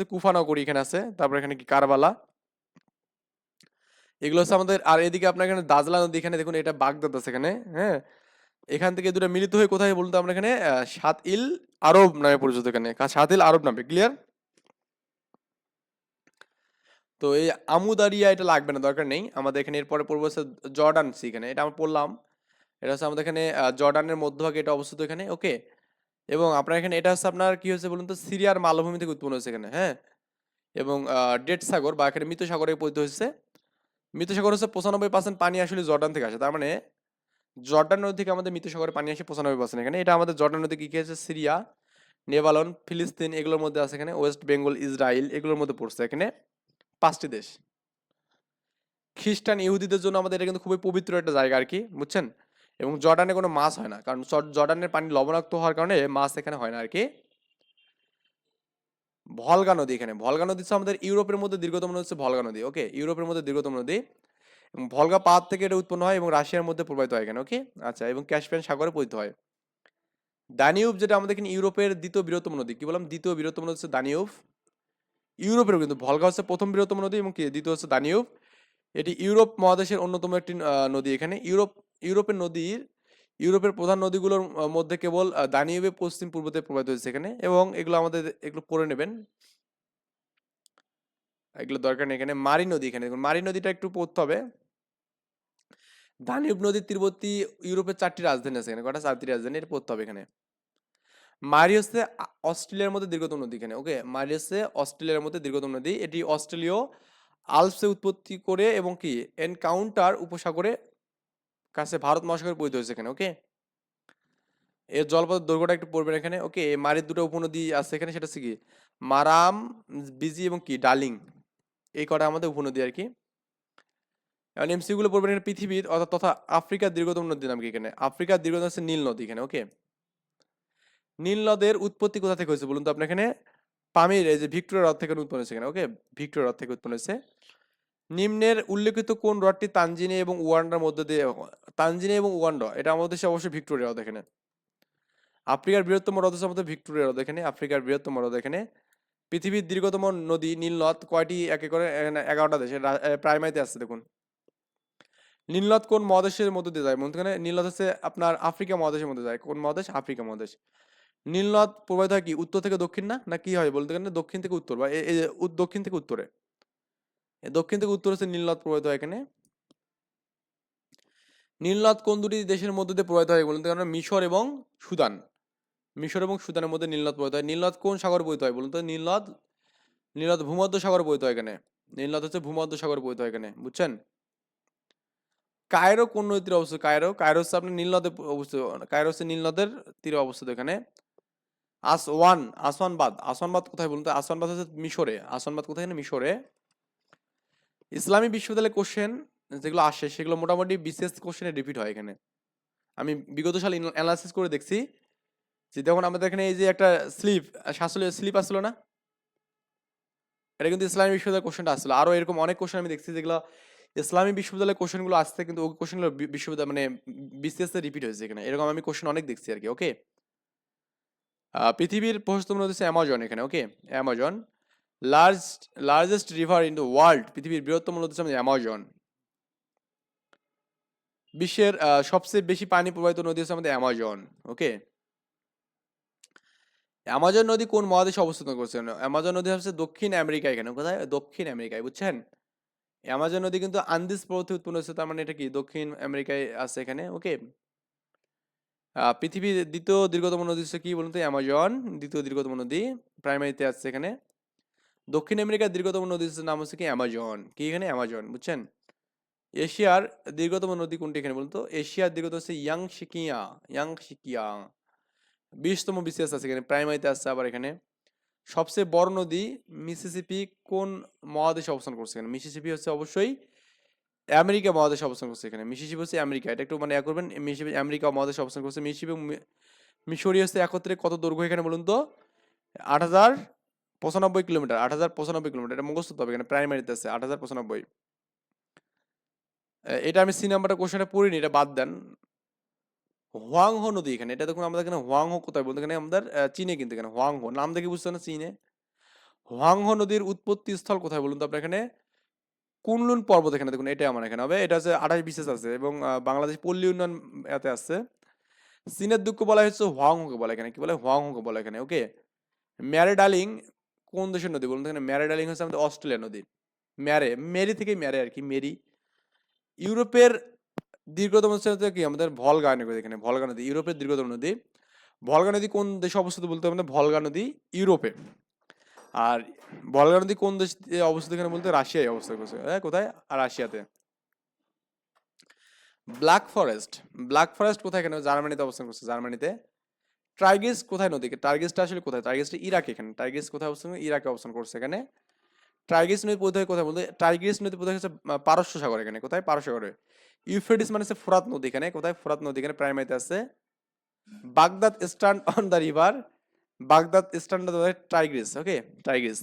যে কুফা নগরী এখানে আছে, তারপর এখানে কি কারবালা এগুলো হচ্ছে আমাদের, আর এদিকে আপনার এখানে দাজলা নদী, এখানে দেখুন এটা বাগদাদ আছে এখানে হ্যাঁ? এখান থেকে দুটো মিলিত হয়ে কোথায় বলুন তো আমরা এখানে? সাত ইল আরব নামে পরিচিত এখানে সাত ইল আরব নামে ক্লিয়ার তো এই আমুদারিয়া এটা লাগবে না, দরকার নেই। আমাদের এখানে এরপরে পড়ব হচ্ছে জর্ডান সি এখানে, এটা আমরা পড়লাম। এটা হচ্ছে আমাদের এখানে জর্ডানের মধ্যভাগে এটা অবস্থিত এখানে ওকে এবং আপনার এখানে এটা হচ্ছে আপনার কি হয়েছে বলুন তো? সিরিয়ার মালভূমি থেকে উৎপন্ন হয়েছে এখানে হ্যাঁ? এবং ডেট সাগর বা এখানে মৃত সাগরে পরিণত হয়েছে। মৃত সাগর হচ্ছে পঁচানব্বই পার্সেন্ট পানি আসলে জর্ডান থেকে আসে। তার মানে জর্ডান নদী থেকে আমাদের মৃত পানি আসে পঁচানব্বই পার্সেন্ট এখানে। এটা আমাদের জর্ডান নদী কী আছে? সিরিয়া নেভালন ফিলিস্তিন এগুলোর মধ্যে আছে এখানে। ওয়েস্ট বেঙ্গল ইসরায়েল এগুলোর মধ্যে পড়ছে এখানে। পাঁচটি দেশ। খ্রিস্টান ইহুদিদের জন্য আমাদের এটা কিন্তু খুবই পবিত্র একটা জায়গা আর কি, বুঝছেন? এবং জর্ডানে কোনো মাছ হয় না। কারণ জর- জর্ডানের পানি লবণাক্ত হওয়ার কারণে মাছ এখানে হয় না আর কি। ভলগা নদী এখানে। ভলগা নদী হচ্ছে আমাদের ইউরোপের মধ্যে দীর্ঘতম নদী হচ্ছে ভলগা নদী ওকে ইউরোপের মধ্যে দীর্ঘতম নদী। এবং ভলগা পাত থেকে এটা উৎপন্ন হয় এবং রাশিয়ার মধ্যে প্রবাহিত হয় এখানে ওকে আচ্ছা এবং ক্যাসপিয়ান সাগরে পতিত হয়। দানিউব যেটা আমাদের এখানে ইউরোপের দ্বিতীয় বৃহত্তম নদী, কি বললাম? দ্বিতীয় বৃহত্তম নদী হচ্ছে দানিউব। ইউরোপের কিন্তু ভলগা হচ্ছে প্রথম বৃহত্তম নদী এবং দ্বিতীয় হচ্ছে দানিউব। এটি ইউরোপ মহাদেশের অন্যতম একটি নদী এখানে। ইউরোপ, ইউরোপের নদীর ইউরোপের প্রধান নদীগুলোর মধ্যে কেবল আহ, দানিউবে পশ্চিম পূর্বতে প্রবাহিত হয়েছে এখানে এবং এগুলো আমাদের এগুলো পড়ে নেবেন। এগুলো দরকার নেই এখানে। মারি নদী এখানে মারি নদীটা একটু পড়তে হবে। দানিউব নদীর তীরবর্তী ইউরোপের চারটি রাজধানী আছে এখানে। কটা? চারটি রাজধানী এটা পড়তে হবে এখানে। মারি হচ্ছে অস্ট্রেলিয়ার মধ্যে দীর্ঘতম নদী এখানে। ওকে? মারি হচ্ছে অস্ট্রেলিয়ার মধ্যে দীর্ঘতম নদী। এটি অস্ট্রেলীয় আলপসে উৎপত্তি করে এবং কি? এনকাউন্টার উপসাগরে কাছে ভারত মহাসাগরে পরিত হয়েছে এখানে ওকে এর জলপথের দৈর্ঘ্যটা একটু পড়বেন এখানে ওকে মারির দুটো উপনদী আছে এখানে, সেটা হচ্ছে কি? মারাম, বিজি এবং কি? ডার্লিং এই কটা আমাদের উপনদী আর কি। এখন এমসি গুলো পড়বেন এখানে পৃথিবীর, অর্থাৎ তথা আফ্রিকার দীর্ঘতম নদী নাম কি এখানে? আফ্রিকার দীর্ঘতম হচ্ছে নীল নদী এখানে ওকে নীল নদের উৎপত্তি কোথা থেকে হয়েছে বলুন তো আপনার এখানে? পামির, এই যে ভিক্টোরিয়া হ্রদ থেকে উৎপন্ন হয়েছে এখানে ওকে ভিক্টোরিয়া হ্রদ থেকে উৎপন্ন হয়েছে। নিম্নের উল্লেখিত কোন হ্রদটি তানজিনিয়া এবং উগান্ডার মধ্যে দিয়ে তানজিনিয়া এবং উগান্ডা, এটা আমাদের দেশে অবশ্যই ভিক্টোরিয়া হ্রদ এখানে। আফ্রিকার বৃহত্তম হ্রদ হচ্ছে আমাদের ভিক্টোরিয়া হ্রদ এখানে, আফ্রিকার বৃহত্তম হ্রদ এখানে। পৃথিবীর দীর্ঘতম নদী, নীল নদ, কয়টি একে করে এগারোটা দেশে প্রাইমারিতে আসছে দেখুন। নীলনদ কোন মহাদেশের মধ্যে দিয়ে যায়? মধ্যখানে নীলনদ হচ্ছে আপনার আফ্রিকা মহাদেশের মধ্যে যায়। কোন মহাদেশ? আফ্রিকা মহাদেশ। নীলনদ প্রবাহিত হয় কি, উত্তর থেকে দক্ষিণ না? না কি হয় বলতে গেলে দক্ষিণ থেকে উত্তর বা দক্ষিণ থেকে উত্তরে। দক্ষিণ থেকে উত্তর হচ্ছে নীলনদ প্রবাহিত হয় এখানে। নীলনদ কোন দুটি দেশের মধ্যে দিয়ে প্রবাহিত হয় বলুন তো? মিশর এবং সুদান। মিশর এবং সুদানের মধ্যে নীলনদ প্রবাহিত হয়। নীলনদ কোন সাগর বহিত হয় বলুন তো? নীলনদ নীলনদ ভূমধ্য সাগর বহিত হয় এখানে। নীলনদ হচ্ছে ভূমধ্য সাগর বহিত হয় এখানে, বুঝছেন? কায়রো কোন নদীর অবস্থিত? কায়রো কায়রো হচ্ছে আপনার নীল নদে অবস্থিত, কায়রো হচ্ছে নীল নদের তীরে অবস্থিত এখানে। আসওয়ান, আসওয়ানবাদ আসওয়ানবাদ কোথায় বলুন তো? আসওয়ানবাদ হচ্ছে মিশরে, আসওয়ানবাদ কোথায় মিশরে। ইসলামী বিশ্ববিদ্যালয়ে কোশ্চেন যেগুলো আসে, সেগুলো মোটামুটি বিশেষ কোশ্চেনে রিপিট হয় এখানে। আমি বিগত সাল অ্যানালাইসিস করে দেখছি যে দেখুন আমাদের এখানে এই যে একটা স্লিপ শাসলে স্লিপ আসলো না? এটা কিন্তু ইসলামী বিশ্ববিদ্যালয়ের কোশ্চেনটা আসলো। আরও এরকম অনেক কোশ্চেন আমি দেখছি যেগুলো ইসলামী বিশ্ববিদ্যালয়ের কোশ্চেনগুলো আসছে কিন্তু ওই কোশ্চেনগুলো বিশ্ববিদ্যালয় মানে বিসিএস রিপিট হয়েছে এখানে। এরকম আমি কোশ্চেন অনেক দেখছি আর কি ওকে পৃথিবীর প্রশস্তম হচ্ছে অ্যামাজন এখানে okay Amazon large largest river in the world পৃথিবীর বৃহত্তম নদী হচ্ছে অ্যামাজন। বিশ্বের সবচেয়ে বেশি পানি প্রবাহিত নদী হচ্ছে আমাদের অ্যামাজন ওকে অ্যামাজন নদী কোন মহাদেশে অবস্থান করছে? অ্যামাজন নদী হচ্ছে দক্ষিণ আমেরিকা এখানে, কোথায়? দক্ষিণ আমেরিকায়, বুঝছেন? অ্যামাজন নদী কিন্তু আন্দিজ পর্বতে উৎপন্ন হচ্ছে, তার মানে এটা কি? দক্ষিণ আমেরিকায় আছে এখানে ওকে পৃথিবীর দ্বিতীয় দীর্ঘতম নদী হচ্ছে কি বলুন তো? অ্যামাজন, দ্বিতীয় দীর্ঘতম নদী প্রাইমারিতে আছে এখানে। দক্ষিণ আমেরিকার দীর্ঘতম নদী নাম হচ্ছে কি? অ্যামাজন। কি এখানে? অ্যামাজন, বুঝছেন? এশিয়ার দীর্ঘতম নদী কোনটি এখানে বলুন তো? এশিয়ার দীর্ঘতম হচ্ছে ইয়াং শিকিয়া ইয়াং শিকিয়া বিশতম বিসিএস আছে এখানে, প্রাইমারিতে আসছে আবার এখানে। সবচেয়ে বড় নদী মিসিসিপি কোন মহাদেশে অবস্থান করছে এখানে? মিসিসিপি হচ্ছে অবশ্যই আমেরিকা মহাদেশে অবস্থান করছে এখানে। মিসিসিপি হচ্ছে আমেরিকা। এটা একটু মানে এক করবেন, মিসিসিপি আমেরিকা মহাদেশে অবস্থান করছে। মিসিসিপি মিশরি হচ্ছে একত্রে কত দৈর্ঘ্য এখানে বলুন তো? আট হাজার পঁচানব্বই কিলোমিটার, আট হাজার পঁচানব্বই কিলোমিটার, এটা মুখস্থ হবে, এখানে প্রাইমারিতে আছে, আট হাজার পঁচানব্বই। এটা আমি সি নাম্বারটা কোশ্চেনটা পড়িনি, এটা বাদ দেন। হোয়াংহো নদী এখানে, এটা দেখুন আমাদের এখানে হোয়াংহো কোথায় বলতে, এখানে আমাদের চীনে কিন্তু এখানে হোয়াংহো, নাম দেখে বুঝতে না চীনে? হোয়াংহো নদীর উৎপত্তি স্থল কোথায় বলুন তো আপনার এখানে? কুনলুন পর্বত এখানে দেখুন এটা আমার এখানে হবে, এটা হচ্ছে আঠাশ বিশেষ আছে এবং বাংলাদেশ পল্লী উন্নয়ন এতে আছে। চীনের দুঃখ বলা হচ্ছে হোয়াংহোকে বলা এখানে, কি বলে? হোয়াংহোকে বলা এখানে ওকে ম্যারে ডার্লিং কোন দেশের নদী? বলুন এখানে ম্যারে ডার্লিং হচ্ছে আমাদের অস্ট্রেলিয়া নদী। ম্যারে, মেরি থেকে ম্যারে আর কি, মেরি। ইউরোপের দীর্ঘতম হচ্ছে কি? আমাদের ভলগা নদী এখানে, ভলগা নদী, ইউরোপের দীর্ঘতম নদী। ভলগা নদী কোন দেশে অবস্থিত বলতে আমাদের ভলগা নদী ইউরোপে। আর ভলগা নদী কোন দেশ অবস্থিত এখানে বলতে রাশিয়ায় অবস্থিত করছে হ্যাঁ কোথায়? রাশিয়াতে। ব্ল্যাক ফরেস্ট ব্ল্যাক ফরেস্ট কোথায় এখানে? জার্মানিতে অবস্থান করছে, জার্মানিতে। টাইগ্রিস কোথায় নদী টাইগ্রিসটা আসলে কোথায়? টাইগ্রিসটা ইরাক এখানে। টাইগ্রিস কোথায় অবস্থান? ইরাকে অবস্থান করছে এখানে। টাইগ্রিস নদী কোথায় কোথায় বলতে? টাইগ্রিস নদী কোথায় হচ্ছে পারস্য সাগর এখানে। কোথায়? পারস্য সাগরে। ইউফ্রেটিস মানে হচ্ছে ফোরাত নদী এখানে। কোথায়? ফোরাত নদী এখানে প্রাইমারিতে আছে। Baghdad stand on the river Baghdad stand on the Tigris okay Tigris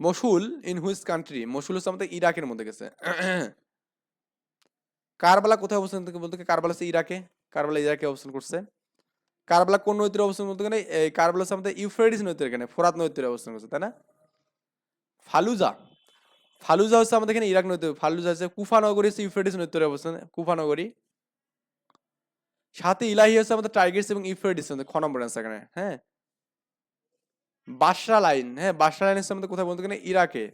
Mosul in which country Mosul হচ্ছে আমাদের ইরাকের মধ্যে গেছে। কারবালা কোথায় অবস্থান বলতে? কারবালা হচ্ছে ইরাকে কারবালা ইরাকে অবস্থান করছে। কারবালা কোন নদীর অবস্থান বলতে গেলে, এই কারবালা হচ্ছে আমাদের ইউফ্রেটিস নদীর এখানে, ফোরাত নদীর অবস্থান করছে, তাই না? ফালুজা ফালুজা হচ্ছে আমাদের এখানে ইরাক নদী ফালুজা হচ্ছে কুফা নগরী হচ্ছে ইউফ্রেটিস নদীর অবস্থান, কুফা নগরী। সাথে ইলাহি হচ্ছে আমাদের টাইগার্স এবং আমাদের, খ নম্বর অ্যান্সার এখানে হ্যাঁ? বাসরা লাইন হ্যাঁ বাসরা লাইন হচ্ছে আমাদের কোথায় বলতে গেলে, ইরাকে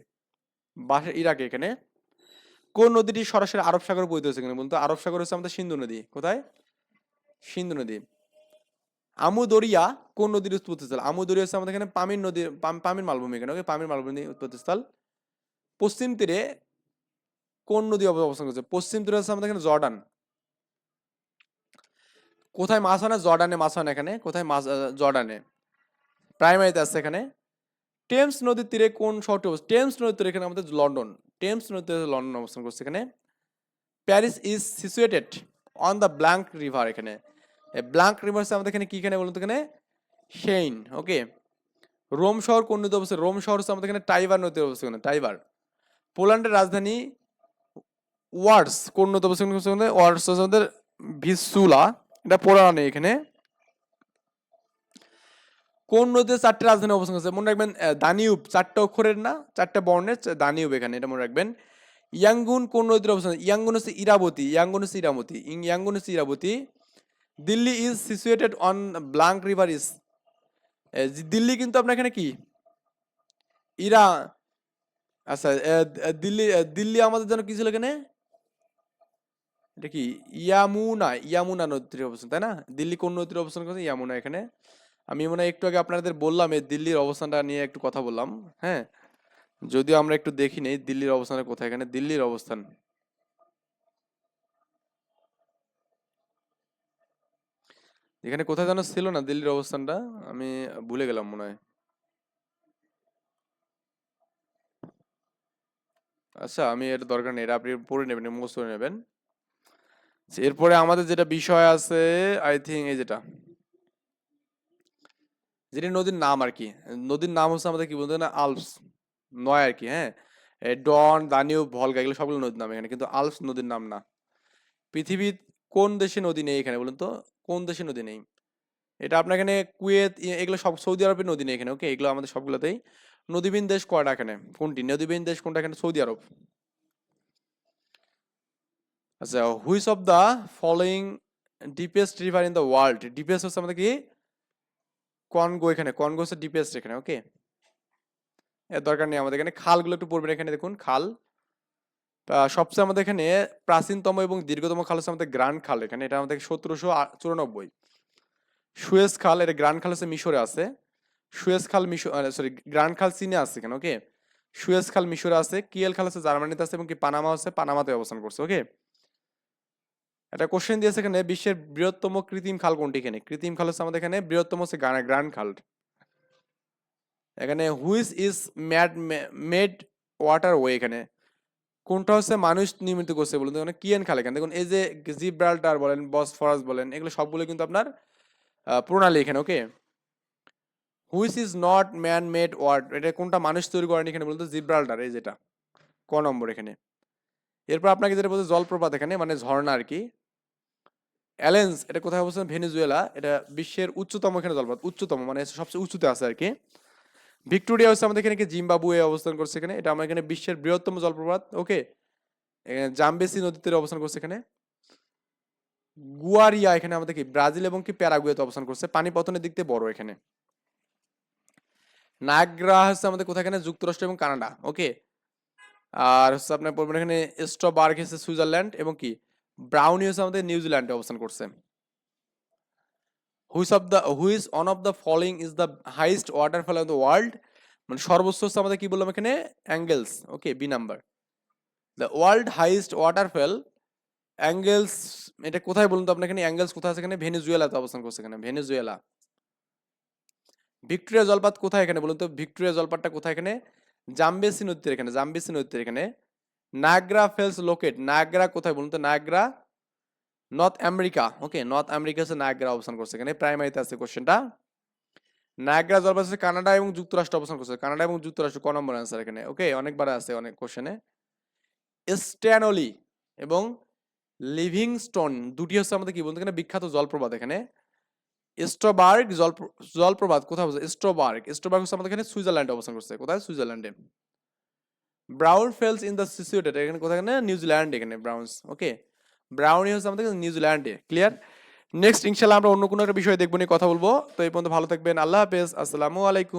বাসা ইরাকে এখানে। কোন নদীটি সরাসরি আরব সাগর বইতে হচ্ছে এখানে বলতো, আরব সাগর হচ্ছে আমাদের সিন্ধু নদী, কোথায়? সিন্ধু নদী। আমু দরিয়া কোন নদীর উৎপত্তিস্থল? আমু দরিয়া হচ্ছে আমাদের এখানে পামির নদী পাম- পামির মালভূমি এখানে ওকে পামির মালভূমি উৎপত্তিস্থল। পশ্চিম তীরে কোন নদী অব- অবস্থান করছে? পশ্চিম তীরে হচ্ছে আমাদের এখানে জর্ডান। কোথায় মাছ হয় না? জর্ডানে মাছ হয় না এখানে, কোথায় মাছ জর্ডানে? প্রাইমারিতে আছে এখানে। টেমস নদীর তীরে কোন শহরটি অবস্থিত? টেমস নদীর তীরে এখানে আমাদের লন্ডন, টেমস নদীর তীরে লন্ডন অবস্থান করছে এখানে। Paris is situated on the blank river এখানে। ব্ল্যাঙ্ক রিভার আমাদের এখানে কি এখানে বলুন তো এখানে? সেইন ওকে রোম শহর কোন নদীতে অবস্থিত? রোম শহর হচ্ছে আমাদের এখানে টাইবার নদীতে অবস্থিত টাইবার পোল্যান্ডের রাজধানী ওয়ার্ডস কোন নদীতে আমাদের ওয়ার্ডস হচ্ছে আমাদের ভিসুলা, এটা পড়া নেই এখানে। কোন নদীতে চারটে রাজধানী অবস্থান করছে? মনে রাখবেন দানিউব, চারটা অক্ষরের না, চারটা বর্ণের দানিউব এখানে, এটা মনে রাখবেন। ইয়াঙ্গুন কোন নদীর অবস্থান? ইয়াঙ্গুন হচ্ছে ইরাবতী, ইয়াঙ্গুন হচ্ছে ইরামতি ইং- ইয়াঙ্গুন হচ্ছে Irabati. Delhi is situated on blank river is Delhi কিন্তু আপনার এখানে কি? ইরা আচ্ছা দিল্লি দিল্লি আমাদের জন্য কি ছিল এখানে? এটা কি? ইয়ামুনা ইয়ামুনা নদীর অবস্থান, তাই না? দিল্লি কোন নদীর অবস্থান করছে? ইয়ামুনা এখানে। আমি মনে একটু আগে আপনাদের বললাম এই দিল্লির অবস্থানটা নিয়ে একটু কথা বললাম হ্যাঁ? যদিও আমরা একটু দেখি নেই দিল্লির অবস্থানটা কোথায়, এখানে দিল্লির অবস্থান। এখানে কোথায় যেন ছিল না দিল্লির অবস্থানটা আমি ভুলে গেলাম মনে হয়। আচ্ছা আমি এর দরকার নেই এটা আপনি পড়ে নেবেন মুখস্থ করে নেবেন। আচ্ছা, এরপরে আমাদের যেটা বিষয় আছে আই থিঙ্ক এই যেটা। যেটা নদীর নাম আর কি। নদীর নাম হচ্ছে আমাদের কি বলতে না আলপস নয় আর কি হ্যাঁ? ডন দানিউব ভলগা এগুলো সবগুলো নদীর নাম এখানে কিন্তু আলপস নদীর নাম না। পৃথিবীর কোন দেশে নদী নেই এখানে বলুন তো? কোন দেশে নদী নেই? এটা আপনার এখানে কুয়েত এগুলো সব সৌদি আরবের নদী নেই এখানে, ওকে? এগুলো আমাদের সবগুলোতেই নদীবিহীন দেশ কয়টা এখানে? কোনটি? নদীবিহীন দেশ কোনটা এখানে? সৌদি আরব। আচ্ছা which of the following deepest river in the world? Deepest হচ্ছে আমাদের কি? কনগো এখানে, কনগো হচ্ছে ডিপেস্ট এখানে, ওকে? এর দরকার নেই আমাদের এখানে। খালগুলো একটু পড়বেন এখানে, দেখুন, খাল। সবচেয়ে আমাদের এখানে প্রাচীনতম এবং দীর্ঘতম খাল হচ্ছে আমাদের গ্র্যান্ড খাল এখানে। এটা আমাদের সতেরোশো চুরানব্বই। সুয়েজ খাল, এটা গ্র্যান্ড খাল হচ্ছে মিশরে আছে। সুয়েজ খাল মিশর সরি গ্রান্ড খাল চীনে আছে এখানে ওকে সুয়েজ খাল মিশরে আছে, কিয়েল খাল হচ্ছে জার্মানিতে আছে এবং কি পানামা হচ্ছে, পানামাতে অবস্থান করছে ওকে একটা কোশ্চেন দিয়েছে এখানে, বিশ্বের বৃহত্তম কৃত্রিম খাল কোনটি এখানে? কৃত্রিম খাল হচ্ছে আমাদের এখানে, বৃহত্তম হচ্ছে গ্রান্ড খাল। এখানে which is man made waterway এখানে। কোনটা হচ্ছে মানুষ নির্মিত করছে বলুন? তো এখানে কিয়েন খাল এখানে দেখুন, এই যে জিব্রাল্টার বলেন বস বসফরাস বলেন, এগুলো সবগুলো কিন্তু আপনার প্রণালী এখানে, okay? Which is not man made word? এটা কোনটা মানুষ তৈরি করেনি এখানে বলতো জিব্রাল্টার, এই যেটা। ক নম্বর এখানে। এরপর আপনাকে যেটা বলতে জলপ্রপাত এখানে মানে ঝর্ণা আর কি। অ্যালেন্স, এটা কোথায় অবস্থান ভেনেজুয়েলা। এটা বিশ্বের উচ্চতম এখানে জলপ্রপাত, উচ্চতম মানে সবচেয়ে উঁচুতে আছে আর কি। ভিক্টোরিয়া হচ্ছে আমাদের এখানে জিম্বাবুয়ে অবস্থান করছে এখানে? এটা আমার এখানে বিশ্বের বৃহত্তম জলপ্রপাত। ওকে জাম্বেসি নদীর তীরে অবস্থান করছে এখানে। গুয়ারিয়া এখানে আমাদের কি? ব্রাজিল এবং কি প্যারাগুয়েতে অবস্থান করছে। পানি পতনের দিক থেকে বড় এখানে। নাগ্রা হচ্ছে আমাদের কোথায় এখানে? যুক্তরাষ্ট্র এবং কানাডা। ওকে, আর হচ্ছে আপনার পড়বেন এখানে স্ট্রবার্গ হচ্ছে সুইজারল্যান্ড এবং কি? ব্রাউনি হচ্ছে আমাদের নিউজিল্যান্ডে অবস্থান করছে। Which of the which on of the following is the highest waterfall of the world. মানে সর্বোচ্চ হচ্ছে আমাদের কি বললাম এখানে? Angels. Okay, B number. The world highest waterfall, Angels, এটা কোথায় বলুন তো আপনার এখানে? অ্যাঙ্গেলস কোথায় আছে এখানে? ভেনেজুয়েলাতে অবস্থান করছে এখানে, ভেনেজুয়েলা। ভিক্টোরিয়া জলপাত কোথায় এখানে বলুন তো? ভিক্টোরিয়া জলপাতটা কোথায় এখানে? জাম্বেসি নদীতে এখানে, জাম্বেসি নদীতে এখানে। নাগ্রা ফেলস লোকেট নাগ্রা কোথায় বলুন তো? Niagara North America okay North America হচ্ছে নাগ্রা অবস্থান করছে। এখানে প্রাইমারিতে আছে কোশ্চেনটা নাগ্রা জলপাত হচ্ছে কানাডা এবং যুক্তরাষ্ট্র অবস্থান করছে। কানাডা এবং যুক্তরাষ্ট্র ক নম্বর অ্যান্সার এখানে ওকে অনেকবার আছে অনেক কোশ্চেনে স্ট্যানলি এবং লিভিংস্টোন দুটি হচ্ছে আমাদের কি বলতে, এখানে বিখ্যাত জলপ্রপাত এখানে। স্ট্রবার্গ জল, জলপ্রপাত, কোথায় বলছে স্ট্রবার্গ স্ট্রবার্গ হচ্ছে আমাদের এখানে সুইজারল্যান্ডে অবস্থান করছে। কোথায়? সুইজারল্যান্ডে brown falls in the situated এখানে কোথায়? এখানে নিউজিল্যান্ড এখানে ব্রাউন্স ওকে ব্রাউনি হচ্ছে আমাদের নিউজিল্যান্ডে ক্লিয়ার নেক্সট ইনশাল্লাহ আমরা অন্য কোনো একটা বিষয়ে দেখব, নিয়ে কথা বলব। তো এই পর্যন্ত ভালো থাকবেন, আল্লাহ হাফেজ, আসসালামু আলাইকুম।